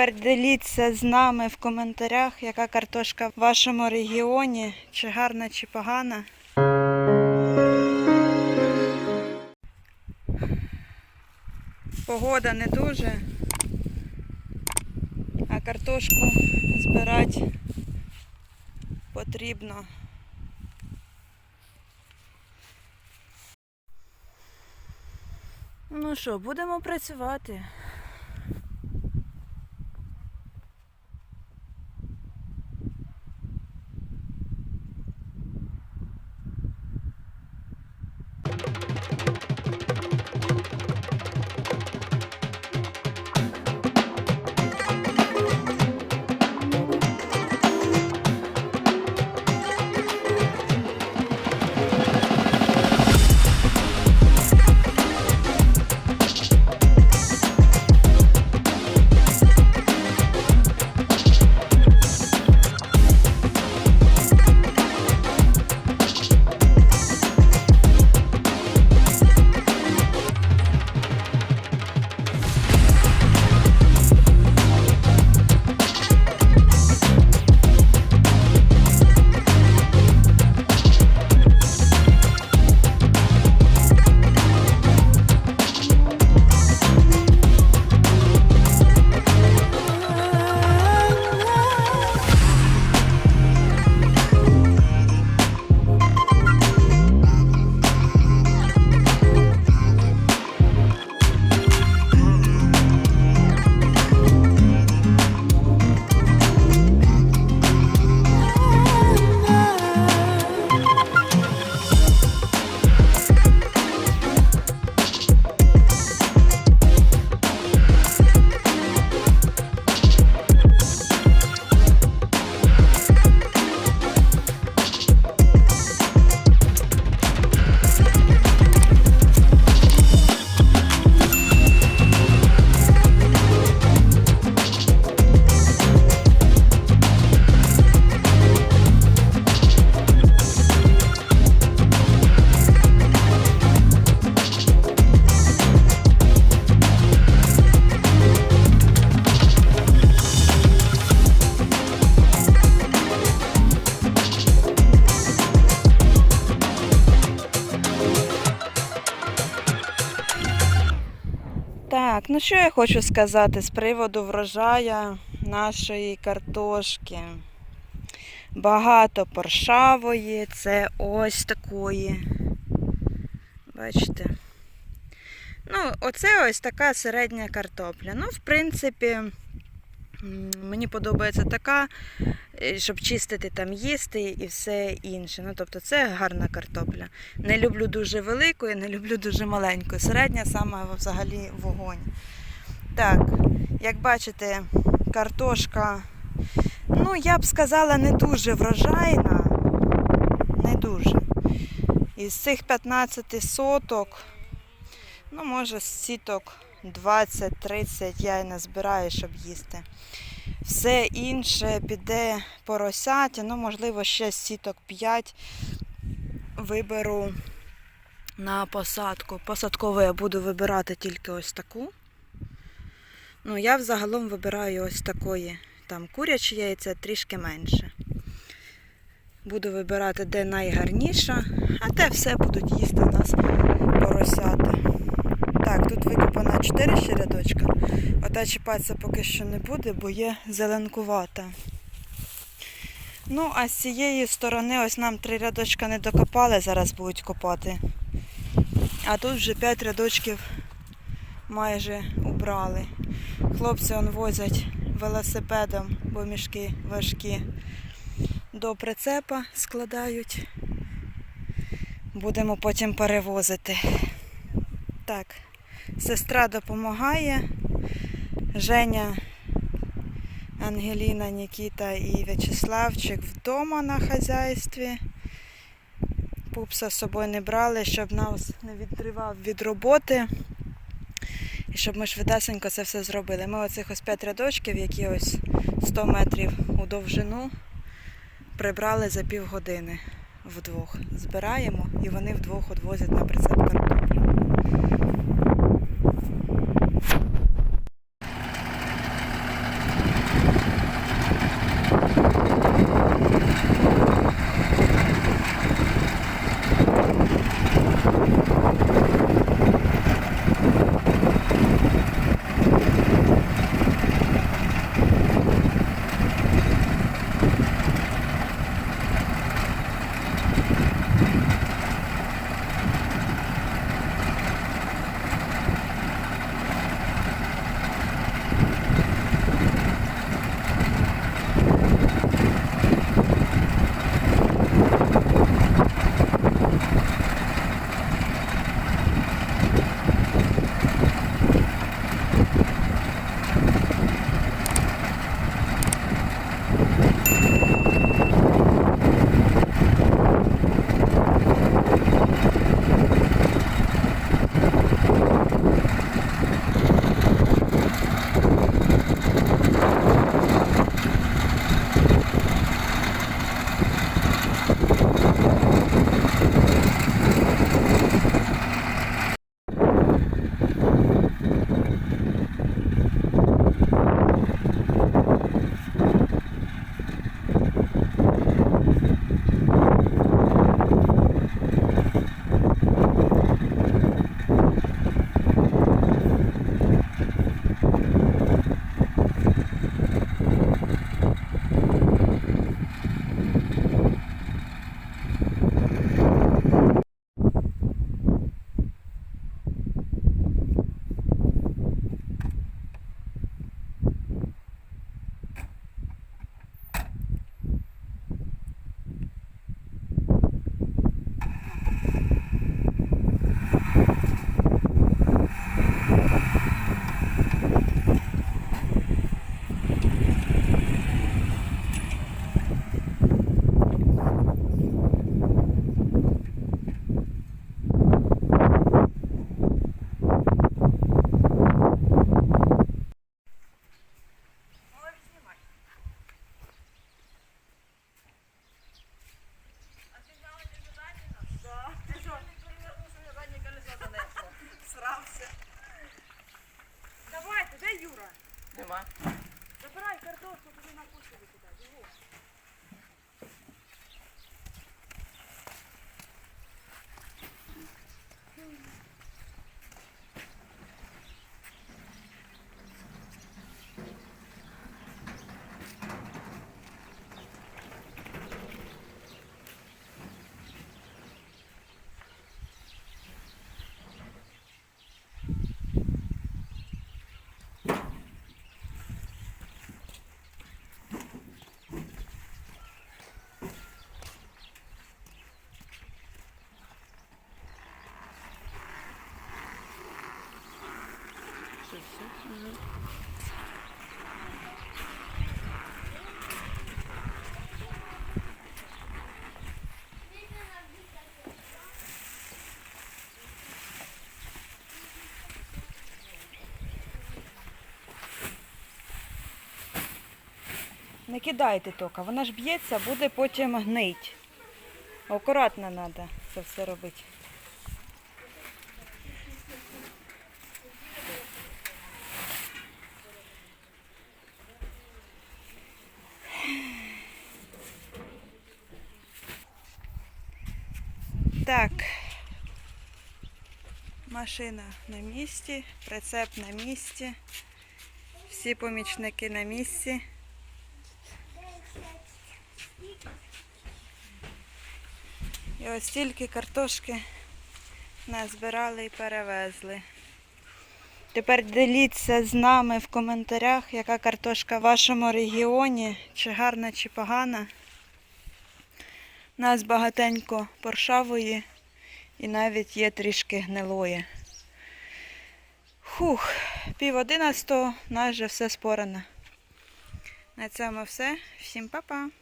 тепер діліться з нами в коментарях, яка картошка в вашому регіоні, чи гарна, чи погана. Погода не дуже, а картошку збирати потрібно. Ну що, будемо працювати. Так, ну що я хочу сказати з приводу врожая нашої картошки. Багато поршавої, це ось такої. Бачите? Ну, оце ось така середня картопля. Ну, в принципі, мені подобається така, е, щоб чистити там їсти і все інше. Ну, тобто це гарна картопля. Не люблю дуже велику і не люблю дуже маленьку. Середня саме взагалі вогонь. Так, як бачите, картошка, ну, я б сказала, не дуже врожайна. Не дуже. Із цих 15 соток, ну, може, з сіток 20-30 я і не збираю, щоб їсти. Все інше піде поросяті, ну, можливо, ще сіток 5 виберу на посадку. Посадкову я буду вибирати тільки ось таку. Ну, я взагалом вибираю ось такої. Там куряче яйця трішки менше. Буду вибирати, де найгарніша, а те все будуть їсти у нас поросята. Тут викопана 4 ще рядочка. Ота чіпатися поки що не буде, бо є зеленкувата. Ну, а з цієї сторони ось нам три рядочка не докопали, зараз будуть копати. А тут вже 5 рядочків майже убрали. Хлопці он возять велосипедом, бо мішки важкі. До прицепа складають. Будемо потім перевозити. Так, сестра допомагає. Женя, Ангеліна, Нікіта і В'ячеславчик вдома на хазяйстві. Пупса з собою не брали, щоб нас не відривав від роботи. І щоб ми швидесенько це все зробили. Ми оцих ось 5 рядочків, які ось 100 метрів у довжину, прибрали за півгодини вдвох. Збираємо і вони вдвох відвозять на прицеп картоплю. нема. Забирай картошку, туди на кухню викидай. Його. Не кидайте тока, вона ж б'ється, буде потім гнить. Акуратно треба це все робити. Так. Машина на місці, прицеп на місці, всі помічники на місці. І ось стільки картошки назбирали і перевезли. Тепер діліться з нами в коментарях, яка картошка в вашому регіоні, чи гарна, чи погана. Нас багатенько поршавої і навіть є трішки гнилої. Хух, пів одинадцятого, нас вже все спорано. На цьому все. Всім па-па!